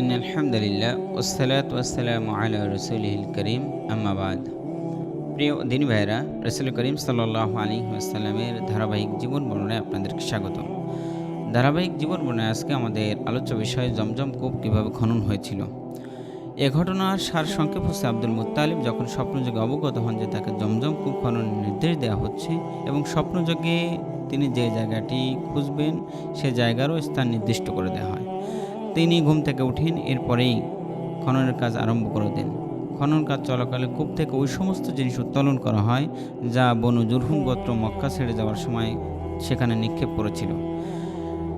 In আলহামদুলিল্লাহ ওসালাত ওয়াসালাম আলা রসুলহিল করিম আম্মাবাদ প্রিয় দিনী ভাইরা রসুল করিম সাল্লাহ আলী আসসালামের ধারাবাহিক জীবন বর্ণনায় আপনাদেরকে স্বাগত ধারাবাহিক জীবন বর্ণনায় আজকে আমাদের আলোচ্য বিষয় জমজম কূপ কীভাবে খনন হয়েছিল। এ ঘটনার সার সংক্ষেপ হচ্ছে আব্দুল মুত্তালিব যখন স্বপ্নযোগে অবগত হন যে তাকে জমজম কূপ খননের নির্দেশ দেওয়া হচ্ছে এবং স্বপ্নযোগে তিনি যে জায়গাটি খুঁজবেন, সে জায়গারও স্থান নির্দিষ্ট করে দেওয়া হয়। তিনি ঘুম থেকে উঠেন, এরপরেই খননের কাজ আরম্ভ করে দেন। খনন কাজ চলাকালে কূপ থেকে ওই সমস্ত জিনিস উত্তোলন করা হয়, যা বনু জুরহুম গোত্র মক্কা ছেড়ে যাওয়ার সময় সেখানে নিক্ষেপ করেছিল।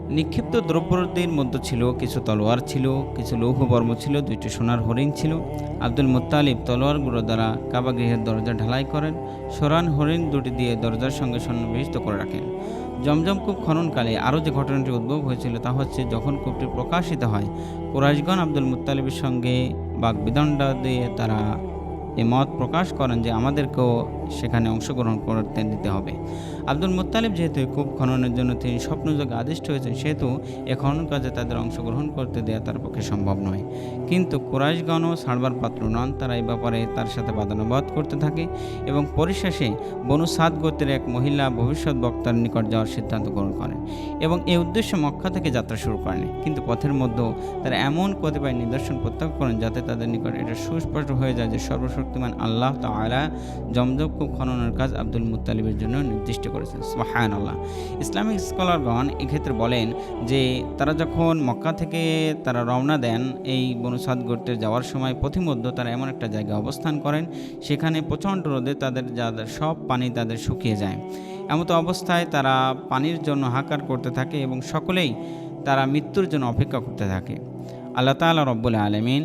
নিক্ষিপ্ত দ্রব্যদের মধ্যে ছিল কিছু তলোয়ার ছিল, কিছু লৌহ বর্ম ছিল, দুইটি সোনার হরিণ ছিল। আব্দুল মুত্তালিব তলোয়ারগুলো দ্বারা কাবা গৃহের দরজা ঢালাই করেন। সোরান হরিণ দুটি দিয়ে দরজার সঙ্গে সন্নিবেশিত করে রাখেন। জমজম কূপ খননকালে আরও যে ঘটনাটি উদ্ভব হয়েছিল তা হচ্ছে, যখন কূপটি প্রকাশিত হয়, কুরাইশগণ আব্দুল মুত্তালিবের সঙ্গে বাগবিদণ্ডা দিয়ে তারা এ মত প্রকাশ করেন যে, আমাদেরকেও সেখানে অংশগ্রহণ করতে দিতে হবে। আব্দুল মুত্তালিব যেহেতু কূপ খননের জন্য তিনি স্বপ্নযোগে আদিষ্ট হয়েছেন, সেহেতু এ খনন কাজে তাদের অংশগ্রহণ করতে দেওয়া তার পক্ষে সম্ভব নয়। কিন্তু কুরাইশগণও ছাড়বার পাত্র নন, তারা এই ব্যাপারে তার সাথে বাদানুবাদ করতে থাকে এবং পরিশেষে বনু সাদ গোত্রের এক মহিলা ভবিষ্যৎ বক্তার নিকট যাওয়ার সিদ্ধান্ত গ্রহণ করেন এবং এই উদ্দেশ্যে মক্কা থেকে যাত্রা শুরু করেন। কিন্তু পথের মধ্যেও তারা এমন কতিপয় নিদর্শন প্রত্যাগ করেন যাতে তাদের নিকট এটা সুস্পষ্ট হয়ে যায় যে সর্বশক্তিমান আল্লাহ তালা জমজম খননের কাজ আব্দুল মুত্তালিবের জন্য নির্দিষ্ট করেছেন। সুবাহান আল্লাহ ইসলামিক স্কলারগণ এক্ষেত্রে বলেন যে, তারা যখন মক্কা থেকে তারা রওনা দেন, এই বনুসাদ গোত্রে যাওয়ার সময় পথিমধ্য তারা এমন একটা জায়গায় অবস্থান করেন, সেখানে প্রচণ্ড রোদে তাদের যাদের সব পানি তাদের শুকিয়ে যায়। এমতো অবস্থায় তারা পানির জন্য হাকার করতে থাকে এবং সকলেই তারা মৃত্যুর জন্য অপেক্ষা করতে থাকে। আল্লাহ তালা রব্বুল আলমিন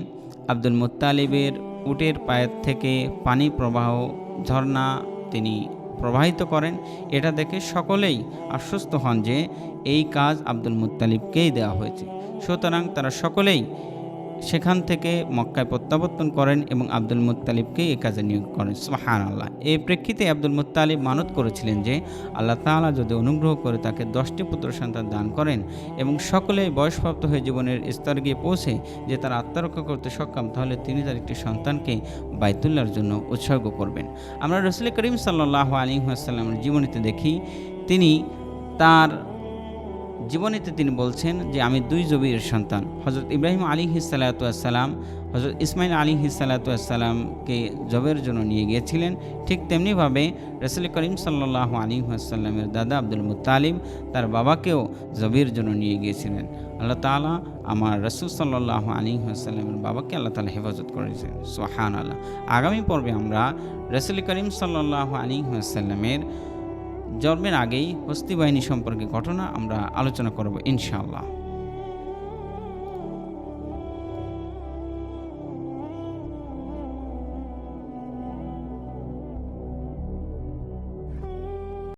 আব্দুল মুত্তালিবের উটের পায়ের থেকে পানি প্রবাহ ঝর্ণা তিনি প্রবাহিত করেন। এটা দেখে সকলেই আশ্বস্ত হন যে এই কাজ আব্দুল মুত্তালিবকেই দেওয়া হয়েছে। সুতরাং তারা সকলেই সেখান থেকে মক্কায় প্রত্যাবর্তন করেন এবং আব্দুল মুত্তালিবকে এই কাজে নিয়োগ করেন। সুহান আল্লাহ এই প্রেক্ষিতে আব্দুল মুত্তালিব মানত করেছিলেন যে, আল্লাহ তাআলা যদি অনুগ্রহ করে তাকে দশটি পুত্র সন্তান দান করেন এবং সকলেই বয়সপ্রাপ্ত হয়ে জীবনের স্তর গিয়ে পৌঁছে যে তার আত্মরক্ষা করতে সক্ষম, তাহলে তিনি তার একটি সন্তানকে বাইতুল্লাহর জন্য উৎসর্গ করবেন। আমরা রসুল করিম সাল্লাহ আলী আসাল্লামের জীবনীতে দেখি, তিনি তার জীবনীতে তিনি বলছেন যে, আমি দুই জবির সন্তান। হজরত ইব্রাহিম আলী হিসালাতাম হজরত ইসমাইল আলী হিসালাতামকে জবের জন্য নিয়ে গিয়েছিলেন। ঠিক তেমনিভাবে রসুল করিম সাল্লাহ আলী আসাল্লামের দাদা আব্দুল মুতালিম তার বাবাকেও জবির জন্য নিয়ে গিয়েছিলেন। আল্লাহ তালা আমার রসুল সাল্লাহ আলী আসাল্লামের বাবাকে আল্লাহ তালা হেফাজত করেছেন। সোহান আল্লাহ আগামী পর্বে আমরা রসুল করিম সাল্লাহ আলী আসাল্লামের জন্মের আগেই হস্তি বাহিনী সম্পর্কে ঘটনা আমরা আলোচনা করব ইনশাআল্লাহ।